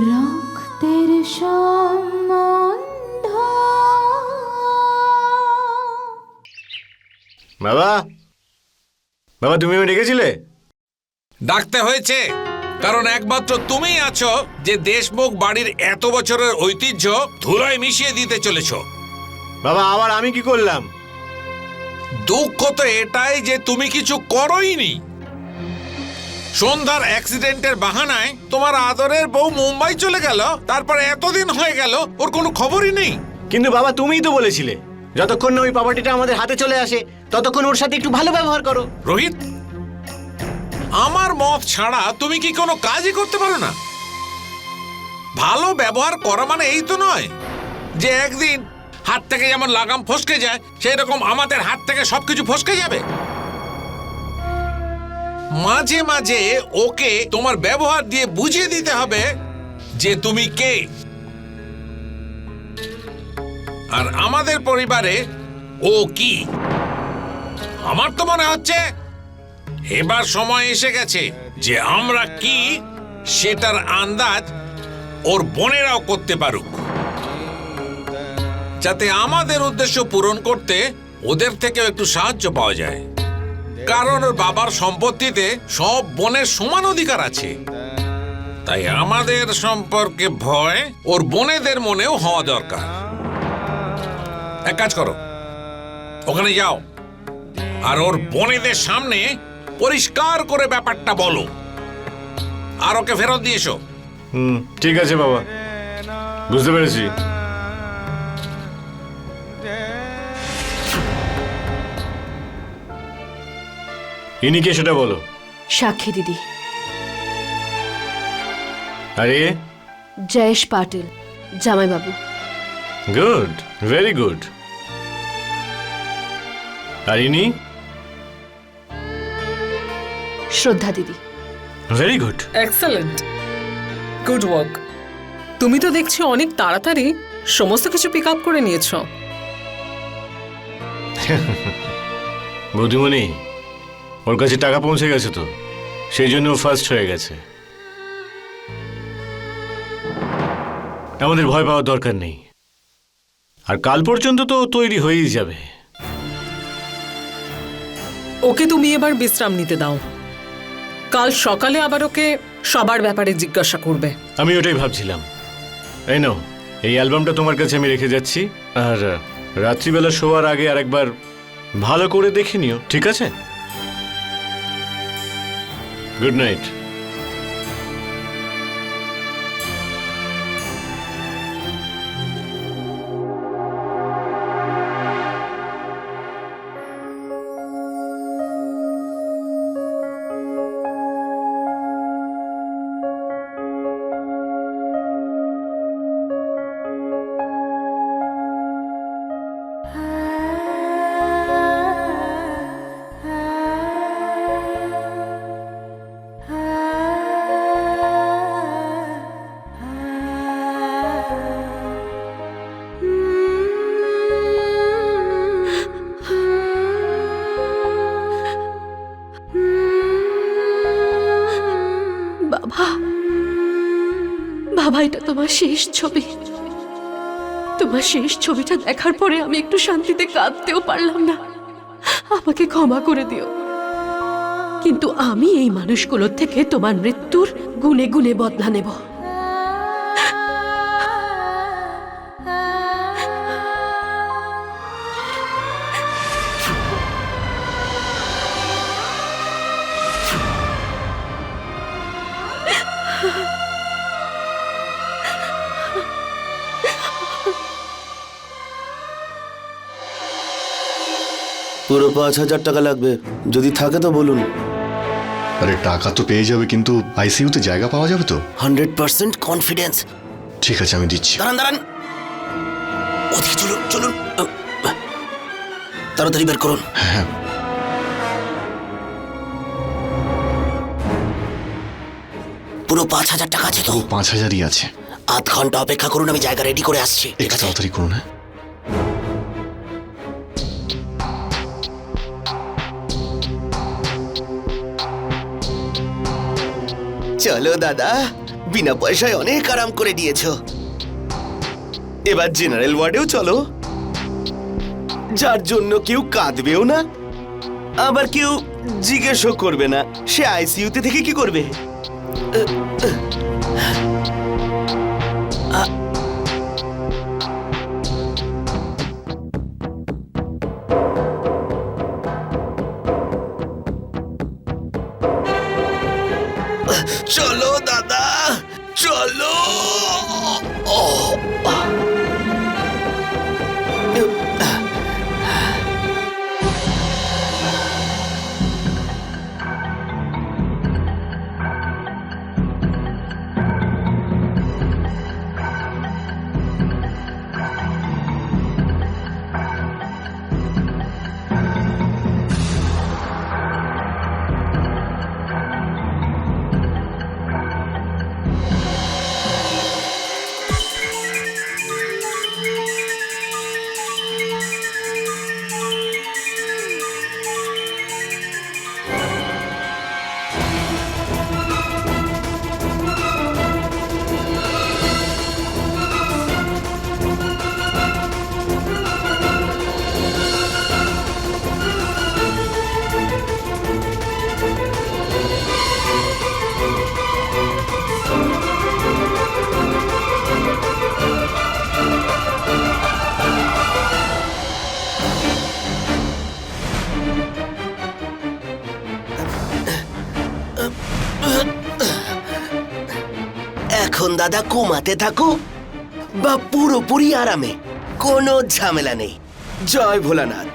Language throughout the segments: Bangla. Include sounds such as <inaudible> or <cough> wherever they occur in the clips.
রক্তের সম্বন্ধ। বাবা? বাবা তুমি আমি ডেকেছিলে? ডাকতে হয়েছে কারণ একমাত্র তুমিই আছো যে দেশমুখ বাড়ির এত বছরের ঐতিহ্য ধুলোয় মিশিয়ে দিতে চলেছ। বাবা আবার আমি কি করলাম? দুঃখ তো এটাই যে তুমি কিছু করোইনি। সন্ধ্যার অ্যাক্সিডেন্টের বাহানায় তোমার আদরের বউ মুম্বাই চলে গেল তারপর এতদিন হয়ে গেল ওর কোনো খবরই নেই। কিন্তু বাবা তুমিই তো বলেছিলে যতক্ষণ না ওই প্রপার্টিটা আমাদের হাতে চলে আসে ততক্ষণ ওর সাথে একটু ভালো ব্যবহার করো। রোহিত আমার মত ছাড়া তুমি কি কোনো কাজই করতে পারো না? ভালো ব্যবহার করা মানে এই তো নয় যে একদিন হাত থেকে যেমন লাগাম ফসকে যায় সেই রকম আমাদের হাত থেকে সবকিছু ফসকে যাবে। মাঝে মাঝে ওকে তোমার ব্যবহার দিয়ে বুঝিয়ে দিতে হবে যে তুমি কে। আর আমাদের পরিবারে ও কি? আমার তো মনে হচ্ছে এবার সময় এসে গেছে যে আমরা কি সেটার আন্দাজ ওর বোনেরাও করতে পারুক। যাতে আমাদের উদ্দেশ্য পূরণ করতে ওদের থেকেও একটু সাহায্য পাওয়া যায়। কারণ ওর বাবার সম্পত্তিতে সব বোনের সমান অধিকার আছে। তাই আমাদের সম্পর্কে ভয় ওর বোনেদের মনেও হওয়া দরকার। এক কাজ করো, ওখানে যাও। আর ওর বোনেদের সামনে পরিষ্কার করে ব্যাপারটা বলো। আর ওকে ফেরত দিয়ে এসো। হুম, ঠিক আছে বাবা। বুঝতে পেরেছি। ইনি কে সেটা বলো? সাক্ষী দিদি। আরে? জয়েশ পাটিল জামাইবাবু। Good very good. আর ইনি? শ্রদ্ধা দিদি। Very good. Excellent. Good work. তুমি তো দেখছি অনেক তাড়াতাড়ি সমস্ত কিছু পিক আপ করে নিয়েছো। <laughs> বৌদিমণি ওর কাছে টাকা পৌঁছে গেছে তো। সেই জন্য ফার্স্ট হয়ে গেছে। আমাদের ভয় পাওয়ার দরকার নেই। আর কাল পর্যন্ত তো তৈরি হয়েই যাবে। ওকে তুমি এবার বিশ্রাম নিতে দাও। কাল সকালে আবার ওকে সবার ব্যাপারে জিজ্ঞাসা করবে। আমি ওটাই ভাবছিলাম। এই নাও এই অ্যালবামটা তোমার কাছে আমি রেখে যাচ্ছি। আর রাত্রিবেলা শোয়ার আগে আরেকবার ভালো করে দেখে নিও ঠিক আছে? গুড নাইট তোমার শেষ ছবি। তোমার শেষ ছবিটা দেখার পরে আমি একটু শান্তিতে কাঁদতেও পারলাম না। আমাকে ক্ষমা করে দিও। কিন্তু আমি এই মানুষগুলোর থেকে তোমার মৃত্যুর গুনে গুনে বদলা নেব। পুরো পাঁচ হাজার টাকা লাগবে। যদি থাকে তো বলুন। আরে টাকা তো পেয়ে যাবে কিন্তু আইসিইউতে জায়গা পাওয়া যাবে তো? Hundred percent confidence. ঠিক আছে আমি দিচ্ছি। দাঁড়ান দাঁড়ান। ওদিকে চলুন চলুন। তাড়াতাড়ি বের করুন। হ্যাঁ পুরো পাঁচ হাজার টাকা আছে তো? পাঁচ হাজারই আছে। আধ ঘণ্টা অপেক্ষা করুন আমি জায়গা রেডি করে আসছি। ঠিক আছে? তাড়াতাড়ি করুন হ্যাঁ। চলো দাদা। বিনা পয়সায় অনেক আরাম করে দিয়েছ। এবার জেনারেল ওয়ার্ডেও চলো। যার জন্য কেউ কাঁদবেও না, আবার কেউ জিজ্ঞেসও করবে না। সে আইসিইউতে থেকে কি করবে? দাদা কোমাতে থাকো বা পুরোপুরি আরামে কোনো ঝামেলা নেই। জয় ভোলানাথ।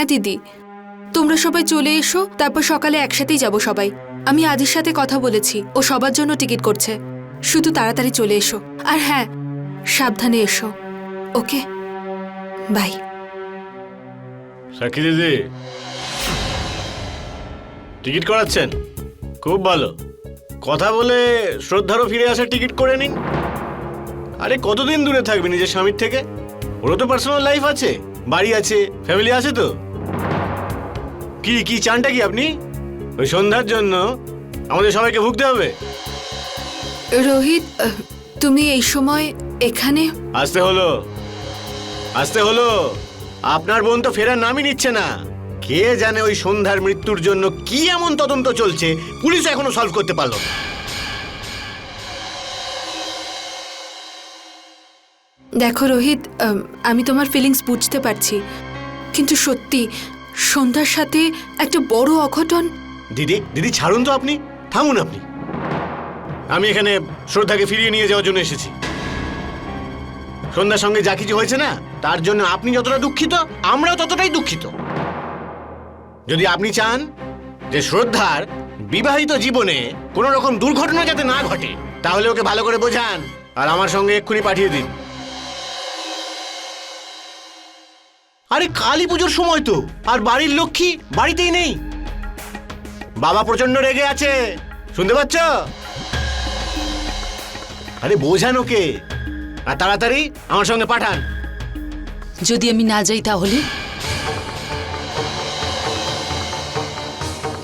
হ্যাঁ দিদি। তোমরা সবাই চলে এসো, তারপর সকালে একসাথেই যাব সবাই। আমি আদির সাথে কথা বলেছি, ও সবার জন্য টিকিট করছে। শুধু তাড়াতাড়ি চলে এসো। আর হ্যাঁ সাবধানে এসো। ওকে? বাই। সাক্ষী দিদি। টিকিট করাচ্ছেন? খুব ভালো। কথা বলে শ্রদ্ধারও ফিরে আসার টিকিট করে নিন। আরে, কতদিন দূরে থাকবে নিজের স্বামীর থেকে? ওরও তো পার্সোনাল লাইফ আছে, বাড়ি আছে ফ্যামিলি আছে তো। কি কি চানটা কি আপনি? ওই সন্ধ্যার জন্য আমাদের সবাইকে ভুগতে হবে। রোহিত তুমি এই সময় এখানে? আসতে হলো। আসতে হলো। আপনার বোন তো ফেরার নামই নিচ্ছে না। কে জানে ওই সন্ধ্যার মৃত্যুর জন্য কি এমন তদন্ত চলছে পুলিশ এখনও সলভ করতে পারল না। দেখো রোহিত আমি তোমার ফিলিংস বুঝতে পারছি। কিন্তু সত্যি সন্ধ্যার সাথে একটা বড় অঘটন? দিদি দিদি ছাড়ুন তো আপনি। থামুন আপনি। আমি এখানে শ্রদ্ধাকে ফিরিয়ে নিয়ে যাওয়ার জন্য এসেছি। সন্ধ্যার সঙ্গে যা কিছু হয়েছে না, তার জন্য আপনি যতটা দুঃখিত, আমরাও ততটাই দুঃখিত। যদি আপনি চান যে শ্রদ্ধার বিবাহিত জীবনে কোনো রকম দুর্ঘটনা যাতে না ঘটে, তাহলে ওকে ভালো করে বোঝান আর আমার সঙ্গে এক্ষুনি পাঠিয়ে দিন। আরে কালী পুজোর সময় তো। আর বাড়ির লক্ষ্মী বাড়িতেই নেই। বাবা প্রচণ্ড রেগে আছে। শুনতে পাচ্ছ? আরে বোঝান ওকে। আর তাড়াতাড়ি আমার সঙ্গে পাঠান। যদি আমি না যাই তাহলে?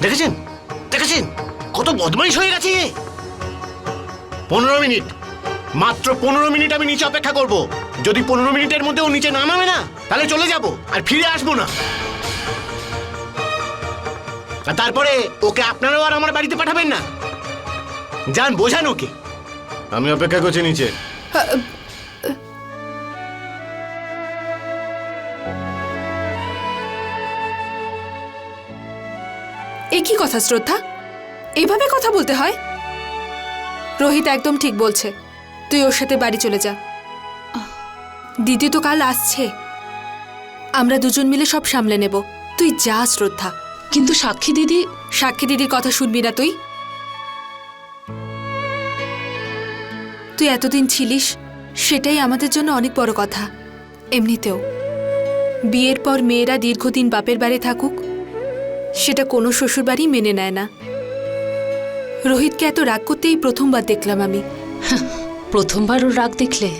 দেখেছেন? দেখেছেন? কত বদমাইশ হয়ে গেছে। পনেরো মিনিট। মাত্র পনেরো মিনিট আমি নিচে অপেক্ষা করব। যদি পনেরো মিনিটের মধ্যে ও নিচে নামাবে না তাহলে চলে যাব আর ফিরে আসব না। তারপরে ওকে আপনারাও আর আমার বাড়িতে পাঠাবেন না। যান বোঝান ওকে। আমি অপেক্ষা করছি নিচে। কি কথা শ্রদ্ধা? এভাবে কথা বলতে হয়? রোহিত একদম ঠিক বলছে। তুই ওর সাথে বাড়ি চলে যা। দিদি তো কাল আসছে। আমরা দুজন মিলে সব সামলে নেব। তুই যা শ্রদ্ধা। কিন্তু সাক্ষী দিদি সাক্ষী দিদির কথা শুনবি না তুই? তুই এতদিন ছিলিস সেটাই আমাদের জন্য অনেক বড় কথা। এমনিতেও বিয়ের পর মেয়েরা দীর্ঘদিন বাপের বাড়ি থাকুক সেটা কোনো শ্বশুর বাড়ি মেনে নেয় না। রোহিতকে এত রাগ করতেই প্রথমবার দেখলাম আমি। প্রথমবার ওর রাগ দেখলে?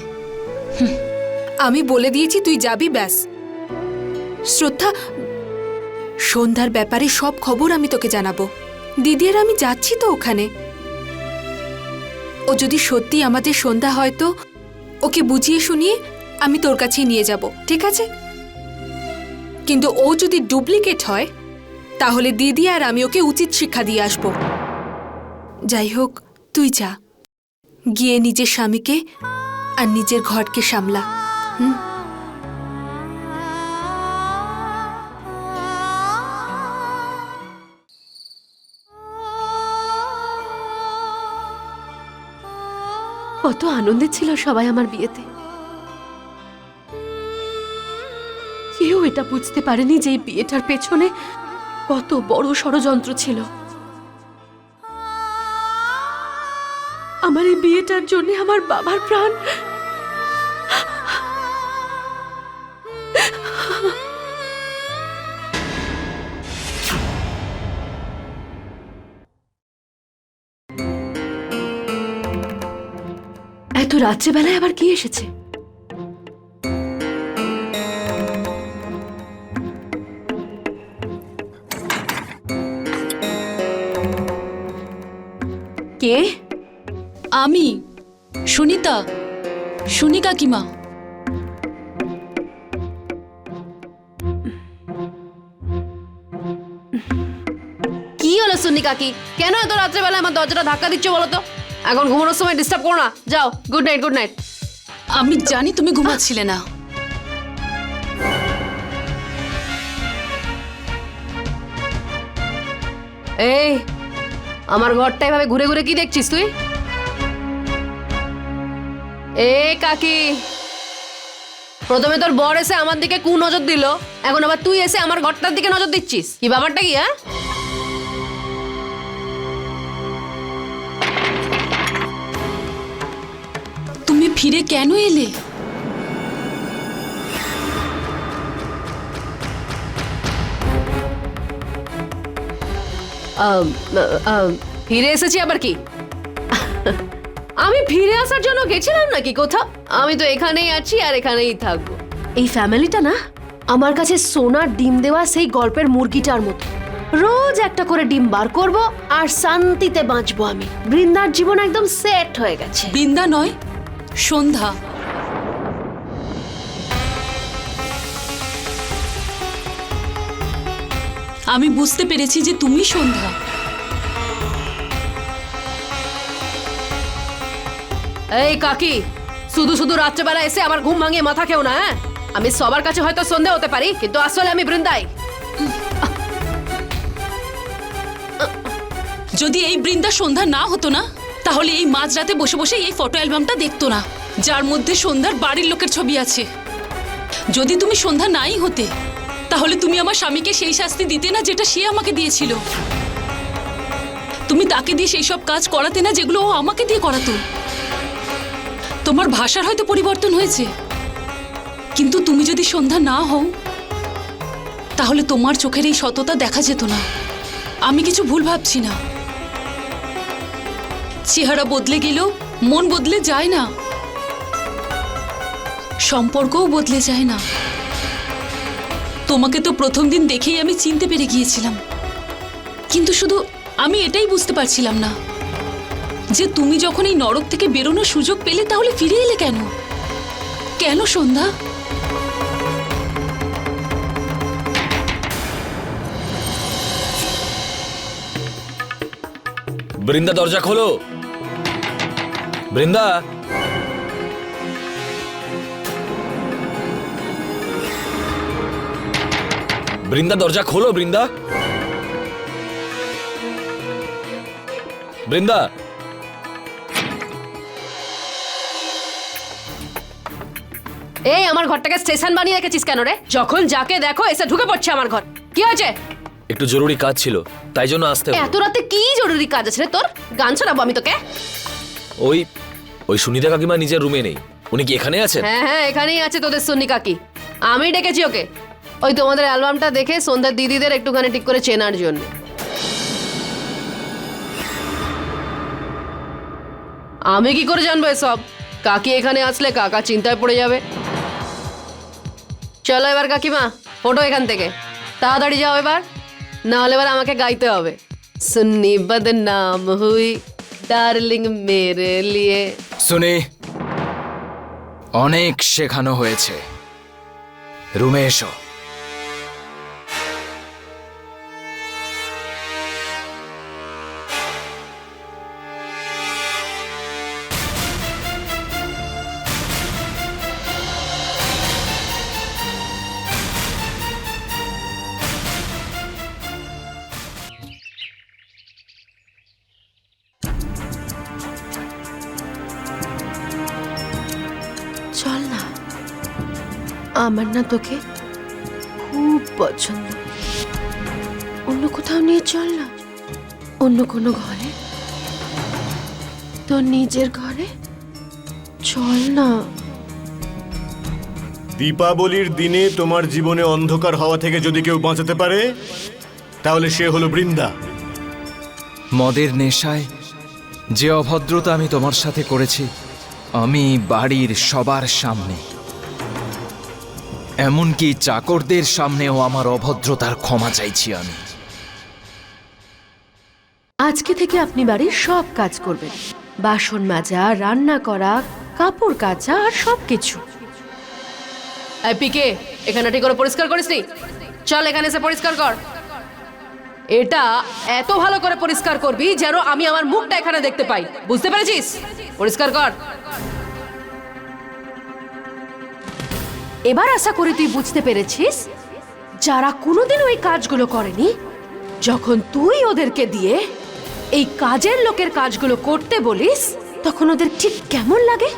আমি বলে দিয়েছি, তুই যাবি, ব্যাস। শ্রদ্ধা, সন্ধ্যার ব্যাপারে সব খবর আমি তোকে জানাব। দিদি আর আমি যাচ্ছি তো ওখানে। ও যদি সত্যি আমাদের সন্ধ্যা হয় তো ওকে বুঝিয়ে শুনিয়ে আমি তোর কাছেই নিয়ে যাব, ঠিক আছে? কিন্তু ও যদি ডুপ্লিকেট হয়, তাহলে দিদি আর আমি ওকে উচিত শিক্ষা দিয়ে আসব। যাই হোক, তুই যা। গিয়ে নিজের স্বামীকে আর নিজের ঘরকে সামলা। কত আনন্দে ছিল সবাই আমার বিয়েতে। কেউ এটা বুঝতে পারেনি যে এই বিয়েটার পেছনে কত বড় ষড়যন্ত্র ছিল। আমার এই বিয়েটার জন্য আমার বাবার প্রাণ রাত্রেবেলায় আবার কি এসেছে? কে? আমি? সুনিতা? শুনি কাকিমা? কি হলো সুন্নি কাকি? কেন এত রাত্রেবেলা আমার দরজাটা ধাক্কা দিচ্ছ বলো তো? এখন ঘুমানোর সময় ডিস্টার্ব করো না। যাও গুড নাইট গুড নাইট আমি জানি তুমি ঘুমাচ্ছিলে না। এই আমার ঘরটা এভাবে ঘুরে ঘুরে কি দেখছিস তুই? এ কাকি। প্রথমে তোর বর এসে আমার দিকে কু নজর দিল এখন আবার তুই এসে আমার ঘরটার দিকে নজর দিচ্ছিস? কি ব্যাপারটা কি হ্যাঁ? ফিরে কেন এলে? ফিরে এসেছি আবার কি? আমি ফিরে আসার জন্য গেছিলাম নাকি কোথাও? আমি তো এখানেই আছি আর এখানেই থাকব। এই ফ্যামিলিটা না আমার কাছে সোনার ডিম দেওয়া সেই গল্পের মুরগিটার মতো। রোজ একটা করে ডিম বার করব আর শান্তিতে বাঁচবো আমি। বৃন্দার জীবন একদম সেট হয়ে গেছে। বৃন্দা নয় সন্ধ্যা। আমি বুঝতে পেরেছি যে তুমি সন্ধ্যা। এই কাকি শুধু শুধু রাত্রেবেলা এসে আমার ঘুম ভাঙিয়ে মাথা খেও না হ্যাঁ? আমি সবার কাছে হয়তো সন্ধে হতে পারি কিন্তু আসলে আমি বৃন্দাই। যদি এই বৃন্দা সন্ধ্যা না হতো না তাহলে এই মাঝরাতে বসে বসে এই ফটো অ্যালবামটা দেখতো না। যার মধ্যে সন্ধ্যার বাড়ির লোকের ছবি আছে। যদি তুমি সন্ধ্যা নাই হতে, তাহলে তুমি আমার স্বামীকে সেই শাস্তি দিতে না যেটা সে আমাকে দিয়েছিল। তুমি তাকে দিয়ে সেই সব কাজ করাতে না যেগুলো ও আমাকে দিয়ে করাতো। তোমার ভাষার হয়তো পরিবর্তন হয়েছে। কিন্তু তুমি যদি সন্ধ্যা না হও, তাহলে তোমার চোখের এই সততা দেখা যেত না। আমি কিছু ভুল ভাবছি না। চেহারা বদলে গেলেও মন বদলে যায় না। সম্পর্কও বদলে যায় না। তোমাকে তো প্রথম দিন দেখেই আমি চিনতে পেরে গিয়েছিলাম। কিন্তু শুধু আমি এটাই বুঝতে পারছিলাম না যে তুমি যখন এই নরক থেকে বেরোনোর সুযোগ পেলে তাহলে ফিরে এলে কেন? কেন সন্ধ্যা? বৃন্দা দরজা খোলো। বৃন্দা। বৃন্দা দরজা খোলো বৃন্দা। বৃন্দা। এই আমার ঘরটাকে স্টেশন বানিয়ে রেখেছিস কেন রে? যখন যাকে দেখো এসে ঢুকে পড়ছে আমার ঘর। কি হয়েছে? একটু জরুরি কাজ ছিল তাই জন্য আসতে। এত রাতে কি জরুরি কাজ আছে রে তোর? গান শোনাবো আমি তোকে? ওই ওই সুনিতা কাকিমা নিজের রুমে নেই। উনি কি এখানে আছেন? হ্যাঁ হ্যাঁ এখানেই আছে তোদের সন্নি কাকি। আমি ডেকেছি ওকে। ওই তোমাদের অ্যালবামটা দেখে সন্ধ্যার দিদিদের একটুখানি ঠিক করে চেনার জন্য। আমি কি করে জানব এসব? কাকি এখানে আসলে কাকা চিন্তায় পড়ে যাবে। চলো এবার কাকিমা, ফটো এখান থেকে। তাড়াতাড়ি যাও এবার। না হলে এবার আমাকে গাইতে হবে। সুন্নি বদনাম হুই। ডার্লিং মেরে লিয়ে। শুনি অনেক শেখানো হয়েছে। রুমে এসো। আমার না তোকে খুব পছন্দ। অন্য কোথাও নিয়ে চল না। অন্য কোনো ঘরে। তোর নিজের ঘরে। চল না। দীপাবলির দিনে তোমার জীবনে অন্ধকার হওয়া থেকে যদি কেউ বাঁচাতে পারে তাহলে সে হলো বৃন্দা। মদের নেশায় যে অভদ্রতা আমি তোমার সাথে করেছি আমি বাড়ির সবার সামনে। এমনকি চাকরদের সামনেও আমার অভদ্রতার ক্ষমা চাইছি আমি। আজকে থেকে আপনি বাড়ির সব কাজ করবেন। বাসন মাজা রান্না করা কাপড় কাচা আর সব কিছু পিকে এখানে ঠিক করে পরিষ্কার করিস নি? চল এখানে এসে পরিষ্কার কর। এটা এত ভালো করে পরিষ্কার করবি যেন আমি আমার মুখটা এখানে দেখতে পাই। বুঝতে পেরেছিস? পরিষ্কার কর। এবার আশা করি তুই বুঝতে পেরেছিস, যারা কোনোদিন ওই কাজগুলো করেনি, যখন তুই ওদেরকে দিয়ে এই কাজের লোকের কাজগুলো করতে বলিস, তখন ওদের ঠিক কেমন লাগে?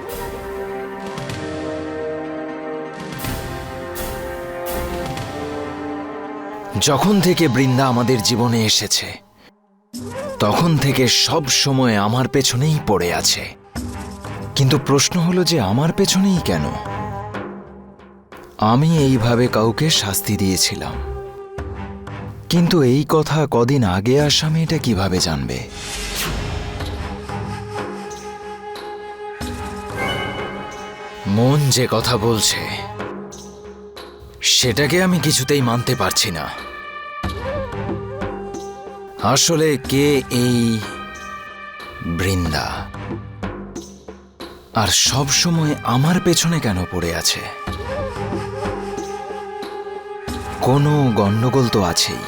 যখন থেকে বৃন্দা আমাদের জীবনে এসেছে, তখন থেকে সব সময় আমার পেছনেই পড়ে আছে। কিন্তু প্রশ্ন হলো যে আমার পেছনেই কেন? আমি এইভাবে কাউকে শাস্তি দিয়েছিলাম। কিন্তু এই কথা কদিন আগে আসা এটা কীভাবে জানবে? মন যে কথা বলছে, সেটাকে আমি কিছুতেই মানতে পারছি না। আসলে কে এই বৃন্দা? আর সব সময় আমার পেছনে কেন পড়ে আছে? কোনো গণ্ডগোল তো আছেই।